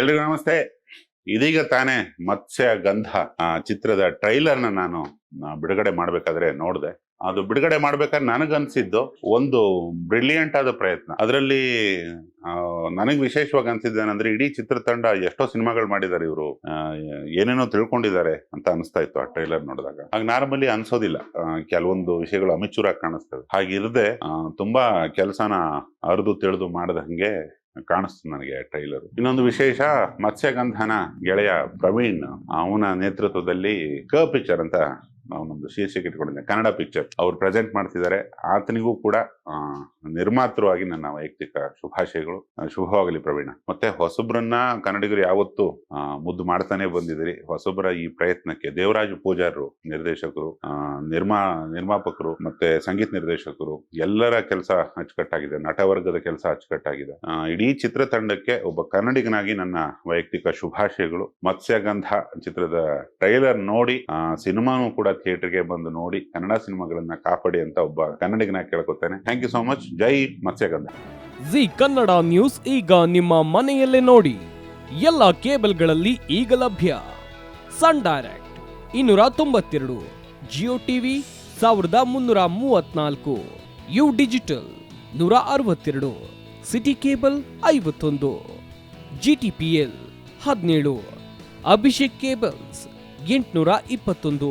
ಎಲ್ರಿಗೂ ನಮಸ್ತೆ. ಇದೀಗ ತಾನೇ ಮತ್ಸ್ಯ ಗಂಧ ಚಿತ್ರದ ಟ್ರೈಲರ್ನ ನಾನು ಬಿಡುಗಡೆ ಮಾಡ್ಬೇಕಾದ್ರೆ ನೋಡಿದೆ. ಅದು ಬಿಡುಗಡೆ ಮಾಡ್ಬೇಕಾದ್ರೆ ನನಗನ್ಸಿದ್ದು ಒಂದು ಬ್ರಿಲಿಯಂಟ್ ಆದ ಪ್ರಯತ್ನ. ಅದರಲ್ಲಿ ನನಗೆ ವಿಶೇಷವಾಗಿ ಅನ್ಸಿದ್ದೇನೆಂದ್ರೆ ಇಡೀ ಚಿತ್ರತಂಡ ಎಷ್ಟೋ ಸಿನಿಮಾಗಳು ಮಾಡಿದ್ದಾರೆ ಇವರು. ಏನೇನೋ ತಿಳ್ಕೊಂಡಿದ್ದಾರೆ ಅಂತ ಅನಿಸ್ತಾ ಇತ್ತು ಆ ಟ್ರೈಲರ್ ನೋಡಿದಾಗ. ಹಾಗೆ ನಾರ್ಮಲಿ ಅನ್ಸೋದಿಲ್ಲ. ಕೆಲವೊಂದು ವಿಷಯಗಳು ಅಮಿಚೂರಾಗಿ ಕಾಣಿಸ್ತವೆ. ಹಾಗಿರದೆ ತುಂಬಾ ಕೆಲಸನ ಅರ್ದು ತಿಳಿದು ಮಾಡಿದ ಹಂಗೆ ಕಾಣಿಸ್ತು ನನಗೆ ಟ್ರೈಲರ್. ಇನ್ನೊಂದು ವಿಶೇಷ ಮತ್ಸ್ಯಗಂಧನ ಗೆಳೆಯ ಪ್ರವೀಣ್ ಅವನ ನೇತೃತ್ವದಲ್ಲಿ ಕ ಪಿಕ್ಚರ್ ಅಂತ ಅವನೊಂದು ಶೀರ್ಷಿಕೆ ಇಟ್ಕೊಂಡಿದ್ದೆ. ಕನ್ನಡ ಪಿಕ್ಚರ್ ಅವ್ರು ಪ್ರೆಸೆಂಟ್ ಮಾಡ್ತಿದ್ದಾರೆ. ಆತನಿಗೂ ಕೂಡ ನಿರ್ಮಾತೃವಾಗಿ ನನ್ನ ವೈಯಕ್ತಿಕ ಶುಭಾಶಯಗಳು. ಶುಭವಾಗಲಿ ಪ್ರವೀಣ. ಮತ್ತೆ ಹೊಸಬ್ರನ್ನ ಕನ್ನಡಿಗರು ಯಾವತ್ತು ಮುದ್ದು ಮಾಡ್ತಾನೆ ಬಂದಿದ್ರಿ ಹೊಸಬ್ರ ಈ ಪ್ರಯತ್ನಕ್ಕೆ ದೇವರಾಜು ಪೂಜಾರರು, ನಿರ್ದೇಶಕರು ನಿರ್ಮಾ, ನಿರ್ಮಾಪಕರು ಮತ್ತೆ ಸಂಗೀತ ನಿರ್ದೇಶಕರು ಎಲ್ಲರ ಕೆಲಸ ಅಚ್ಚುಕಟ್ಟಾಗಿದೆ. ನಟವರ್ಗದ ಕೆಲಸ ಅಚ್ಚುಕಟ್ಟಾಗಿದೆ. ಇಡೀ ಚಿತ್ರತಂಡಕ್ಕೆ ಒಬ್ಬ ಕನ್ನಡಿಗನಾಗಿ ನನ್ನ ವೈಯಕ್ತಿಕ ಶುಭಾಶಯಗಳು. ಮತ್ಸ್ಯಗಂಧ ಚಿತ್ರದ ಟ್ರೈಲರ್ ನೋಡಿ ಸಿನಿಮಾನು ಕೂಡ ಥಿಯೇಟರ್ಗೆ ಬಂದು ನೋಡಿ ಕನ್ನಡ ಸಿನಿಮಾಗಳನ್ನ ಕಾಪಾಡಿ ಅಂತ ಒಬ್ಬ ಕನ್ನಡಿಗನ ಕೇಳ್ಕೊತೇನೆ. ಥ್ಯಾಂಕ್ ಯು ಸೋ ಮಚ್ ಜೈ ಮತ್ಸ್ಯಗಂಧ. ಜಿ ಕನ್ನಡ ನ್ಯೂಸ್ ಈಗ ನಿಮ್ಮ ಮನೆಯಲ್ಲೇ ನೋಡಿ. ಎಲ್ಲ ಕೇಬಲ್ಗಳಲ್ಲಿ ಈಗ ಲಭ್ಯ. ಸನ್ ಡೈರೆಕ್ಟ್ ಇನ್ನೂರ ತೊಂಬತ್ತೆರಡು, ಜಿಯೋ ಟಿವಿ ಸಾವಿರದ ಮುನ್ನೂರ ಮೂವತ್ನಾಲ್ಕು, ಯು ಡಿಜಿಟಲ್ ನೂರ ಅರವತ್ತೆರಡು, ಸಿಟಿ ಕೇಬಲ್ ಐವತ್ತೊಂದು ಜಿ ಟಿ ಪಿ ಎಲ್ ಹದಿನೇಳು, ಅಭಿಷೇಕ್ ಕೇಬಲ್ಸ್ ಎಂಟುನೂರ ಇಪ್ಪತ್ತೊಂದು.